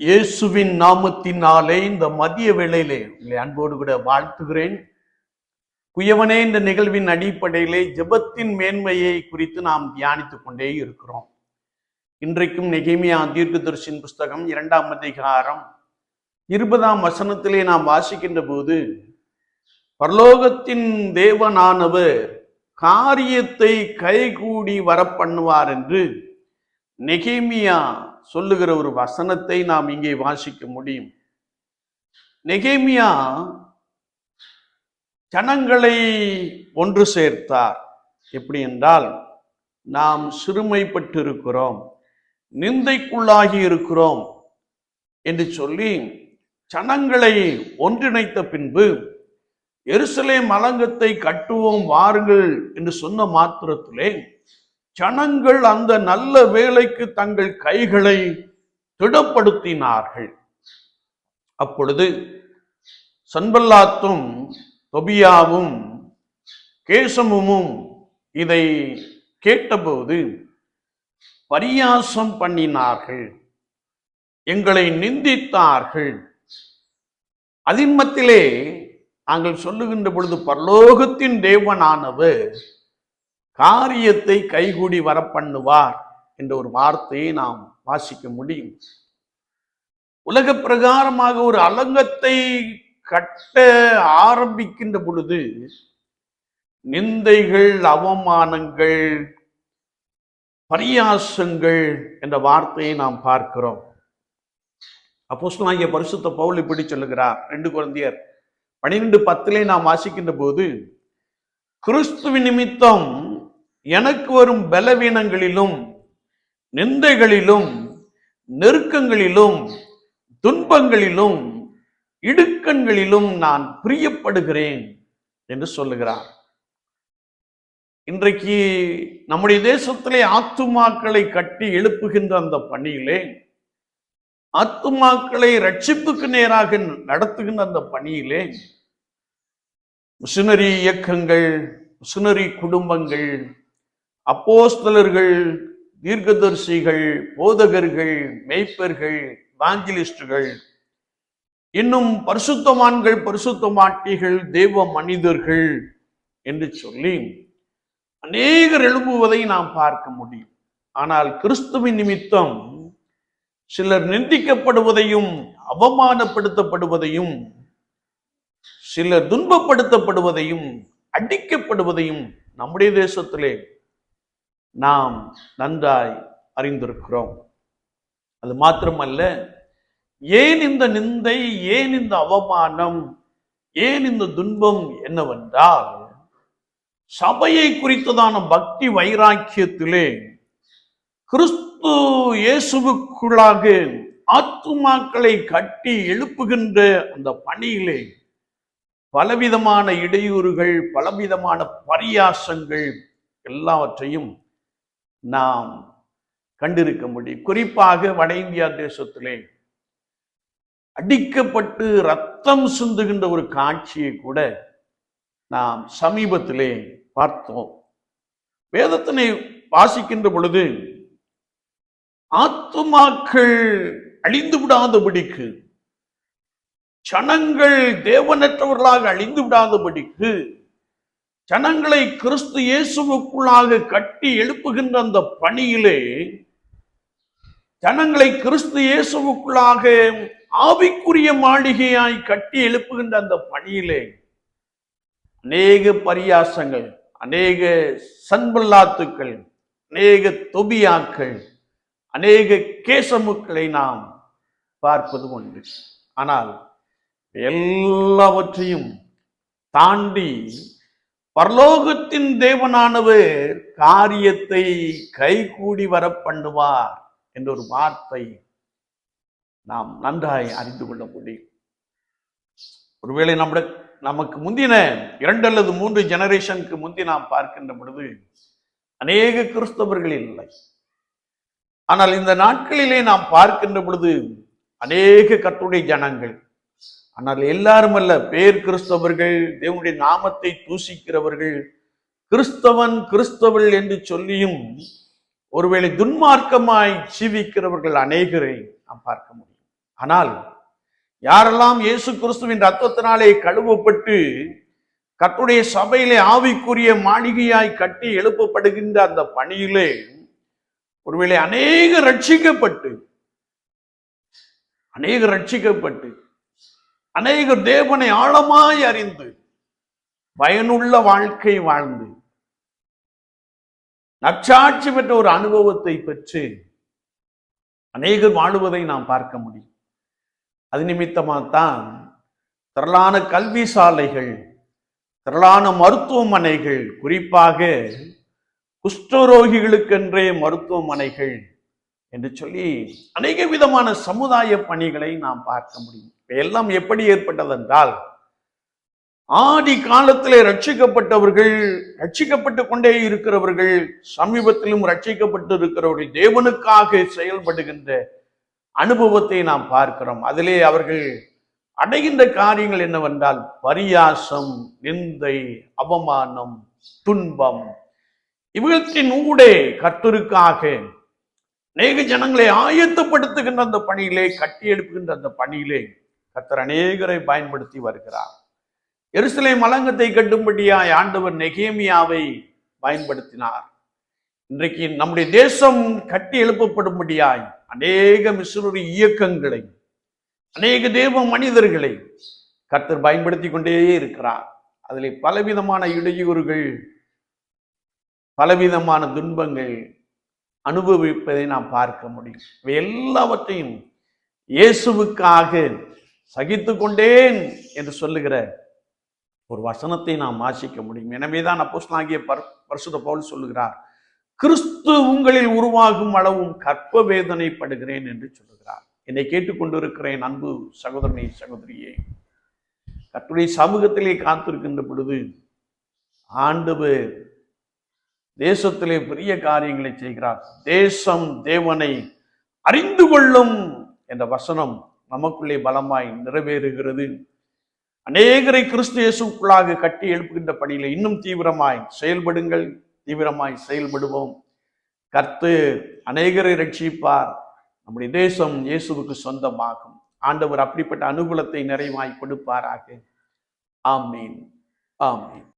இயேசுவின் நாமத்தினாலே இந்த மதிய வேளையிலே உங்களை அன்போடு கூட வாழ்த்துகிறேன். குயவனே இந்த நிகழ்வின் அடிப்படையிலே ஜெபத்தின் மேன்மையை குறித்து நாம் தியானித்துக் கொண்டே இருக்கிறோம். இன்றைக்கும் நெகேமியா தீர்க்கதரிசின் புஸ்தகம் இரண்டாம் அதிகாரம் இருபதாம் வசனத்திலே நாம் வாசிக்கின்ற போது பரலோகத்தின் தேவனானவர் காரியத்தை கைகூடி வரப்பண்ணுவார் என்று நெகேமியா சொல்லுகிற ஒரு வசனத்தை நாம் இங்கே வாசிக்க முடியும். நெகேமியா ஜனங்களை ஒன்று சேர்த்தார். எப்படி என்றால் நாம் சிறுமைப்பட்டு இருக்கிறோம் நிந்தைக்குள்ளாகி இருக்கிறோம் என்று சொல்லி ஜனங்களை ஒன்றிணைத்த பின்பு எருசலேம் அலங்கத்தை கட்டுவோம் வாருங்கள் என்று சொன்ன மாத்திரத்திலே ஜனங்கள் அந்த நல்ல வேலைக்கு தங்கள் கைகளை திடப்படுத்தினார்கள். அப்பொழுது சன்பல்லாத்தும் தொபியாவும் கேசமும் இதை கேட்டபோது பரியாசம் பண்ணினார்கள். எங்களை நிந்தித்தார்கள். அதின்மத்திலே நாங்கள் சொல்லுகின்ற பொழுது பரலோகத்தின் தேவனானவர் காரியத்தை கைகூடி வரப்பண்ணுவார் என்ற ஒரு வார்த்தையை நாம் வாசிக்க முடியும். உலக பிரகாரமாக ஒரு அலங்கத்தை கட்ட ஆரம்பிக்கின்ற பொழுது நிந்தைகள் அவமானங்கள் பரியாசங்கள் என்ற வார்த்தையை நாம் பார்க்கிறோம். அப்போஸ்தலாகிய பரிசுத்த பவுல் இப்படி சொல்லுகிறார். ரெண்டு குழந்தையர் பனிரெண்டு பத்திலே நாம் வாசிக்கின்ற போது கிறிஸ்துவின் நிமித்தம் எனக்கு வரும் பலவீனங்களிலும் நிந்தைகளிலும் நெருக்கங்களிலும் துன்பங்களிலும் இடுக்கண்களிலும் நான் பிரியப்படுகிறேன் என்று சொல்லுகிறார். இன்றைக்கு நம்முடைய தேசத்திலே ஆத்துமாக்களை கட்டி எழுப்புகின்ற அந்த பணியிலே ஆத்துமாக்களை ரட்சிப்புக்கு நேராக நடத்துகின்ற அந்த பணியிலே மிஷினரி இயக்கங்கள் மிஷினரி குடும்பங்கள் அப்போஸ்தலர்கள் தீர்க்கதரிசிகள் போதகர்கள் மெய்ப்பர்கள் வாஞ்சலிஸ்டுகள் இன்னும் பரிசுத்தமான்கள் பரிசுத்தமாட்டிகள் தெய்வ மனிதர்கள் என்று சொல்லி அநேகர் எழும்புவதை நாம் பார்க்க முடியும். ஆனால் கிறிஸ்துவின் நிமித்தம் சிலர் நிந்திக்கப்படுவதையும் அவமானப்படுத்தப்படுவதையும் சிலர் துன்பப்படுத்தப்படுவதையும் அடிக்கப்படுவதையும் நம்முடைய தேசத்திலே நாம் நன்றாய் அறிந்திருக்கிறோம். அது மாத்திரமல்ல ஏன் இந்த நிந்தை ஏன் இந்த அவமானம் ஏன் இந்த துன்பம் என்னவென்றால் சபையை குறித்ததான பக்தி வைராக்கியத்திலே கிறிஸ்து இயேசுவுக்குள்ளாக ஆத்துமாக்களை கட்டி எழுப்புகின்ற அந்த பணியிலே பலவிதமான இடையூறுகள் பலவிதமான பரியாசங்கள் எல்லாவற்றையும் நாம் கண்டிருக்க முடியும். குறிப்பாக வட இந்தியா தேசத்திலே அடிக்கப்பட்டு ரத்தம் சிந்துகின்ற ஒரு காட்சியை கூட நாம் சமீபத்திலே பார்த்தோம். வேதத்தினை வாசிக்கின்ற பொழுது ஆத்துமாக்கள் அழிந்து விடாதபடிக்கு ஜனங்கள் தேவனற்றவர்களாக அழிந்து விடாதபடிக்கு ஜனங்களை கிறிஸ்து இயேசுவுக்குள்ளாக கட்டி எழுப்புகின்ற அந்த பணியிலே ஜனங்களை கிறிஸ்து இயேசுவுக்குள்ளாக ஆவிக்குரிய மாளிகையாய் கட்டி எழுப்புகின்ற அந்த பணியிலே அநேக பரியாசங்கள் அநேக சன்பல்லாத்துக்கள் அநேக தொபியாக்கள் அநேக கேசமுக்களை நாம் பார்ப்பது உண்டு. ஆனால் எல்லாவற்றையும் தாண்டி பரலோகத்தின் தேவனானவர் காரியத்தை கைகூடி வர பண்ணுவார் என்ற ஒரு வார்த்தை நாம் நன்றாய் அறிந்து கொள்ள முடியும். ஒருவேளை நம்முடைய நமக்கு முந்தின இரண்டு அல்லது மூன்று ஜெனரேஷனுக்கு முந்தி நாம் பார்க்கின்ற பொழுது அநேக கிறிஸ்தவர்கள் இல்லை. ஆனால் இந்த நாட்களிலே நாம் பார்க்கின்ற பொழுது அநேக கட்டுரை ஜனங்கள் ஆனால் எல்லாரும் அல்ல பேர் கிறிஸ்தவர்கள் தேவனுடைய நாமத்தை தூசிக்கிறவர்கள் கிறிஸ்தவன் கிறிஸ்தவள் என்று சொல்லியும் ஒருவேளை துன்மார்க்கமாய் ஜீவிக்கிறவர்கள் அநேகரை நாம் பார்க்க முடியும். ஆனால் யாரெல்லாம் இயேசு கிறிஸ்துவின் ரத்தத்தினாலே கழுவப்பட்டு கட்டுடைய சபையிலே ஆவிக்குரிய மாளிகையாய் கட்டி எழுப்பப்படுகின்ற அந்த பணியிலே ஒருவேளை அநேக ரட்சிக்கப்பட்டு அநேக ரட்சிக்கப்பட்டு அநேகர் தேவனை ஆழமாய் அறிந்து பயனுள்ள வாழ்க்கை வாழ்ந்து நற்சாட்சி பெற்ற ஒரு அனுபவத்தை பெற்று அநேகர் வாழுவதை நாம் பார்க்க முடியும். அது நிமித்தமாகத்தான் திரளான கல்வி சாலைகள் திரளான மருத்துவமனைகள் குறிப்பாக குஷ்டரோகிகளுக்கென்றே மருத்துவமனைகள் என்று சொல்லி அநேக விதமான சமுதாய பணிகளை நாம் பார்க்க முடியும். இவை எல்லாம் எப்படி ஏற்பட்டதென்றால் ஆதி காலத்திலே ரட்சிக்கப்பட்டவர்கள் ரட்சிக்கப்பட்டு கொண்டே இருக்கிறவர்கள் சமீபத்திலும் ரட்சிக்கப்பட்டு இருக்கிறவர்கள் தேவனுக்காக செயல்படுகின்ற அனுபவத்தை நாம் பார்க்கிறோம். அதிலே அவர்கள் அடைகின்ற காரியங்கள் என்னவென்றால் பரியாசம் நிந்தை அவமானம் துன்பம் இவற்றின் ஊடே கர்த்தருக்காக அநேக ஜனங்களை ஆயத்தப்படுத்துகின்ற அந்த பணியிலே கட்டி எழுப்புகின்ற அந்த பணியிலே கத்தர் அநேகரை பயன்படுத்தி வருகிறார். எருசலை மலங்கத்தை கட்டும்படியாய் ஆண்டவர் நெகேமியாவை பயன்படுத்தினார். இன்றைக்கு நம்முடைய தேசம் கட்டி எழுப்பப்படும்படியாய் அநேக மிசுனரி இயக்கங்களை அநேக தேவ மனிதர்களை கர்த்தர் பயன்படுத்தி கொண்டே இருக்கிறார். அதில் பலவிதமான இடையூறுகள் பலவிதமான துன்பங்கள் அனுபவிப்பதை நாம் பார்க்க முடியும். இவை எல்லாவற்றையும் இயேசுவுக்காக சகித்து கொண்டேன் என்று சொல்லுகிற ஒரு வசனத்தை நாம் வாசிக்க முடியும். எனவேதான் அப்போஸ்லாகிய பர் பரிசுத்த பவுல் சொல்லுகிறார் கிறிஸ்து உங்களில் உருவாகும் அளவும் கற்ப வேதனைப்படுகிறேன் என்று சொல்லுகிறார். என்னை கேட்டுக்கொண்டிருக்கிறேன் அன்பு சகோதரனை சகோதரியே. கற்றுடைய சமூகத்திலே காத்திருக்கின்ற பொழுது ஆண்டவர் தேசத்திலே பெரிய காரியங்களை செய்கிறார். தேசம் தேவனை அறிந்து கொள்ளும் என்ற வசனம் நமக்குள்ளே பலமாய் நிறைவேறுகிறது. அநேகரை கிறிஸ்து இயேசுக்குள்ளாக கட்டி எழுப்புகின்ற பணியில இன்னும் தீவிரமாய் செயல்படுங்கள் தீவிரமாய் செயல்படுவோம். கர்த்து அநேகரை ரட்சிப்பார். நம்முடைய தேசம் இயேசுவுக்கு சொந்தமாகும். ஆண்டவர் அப்படிப்பட்ட அனுகூலத்தை நிறைவாய் கொடுப்பாராக. ஆமீன். ஆமீன்.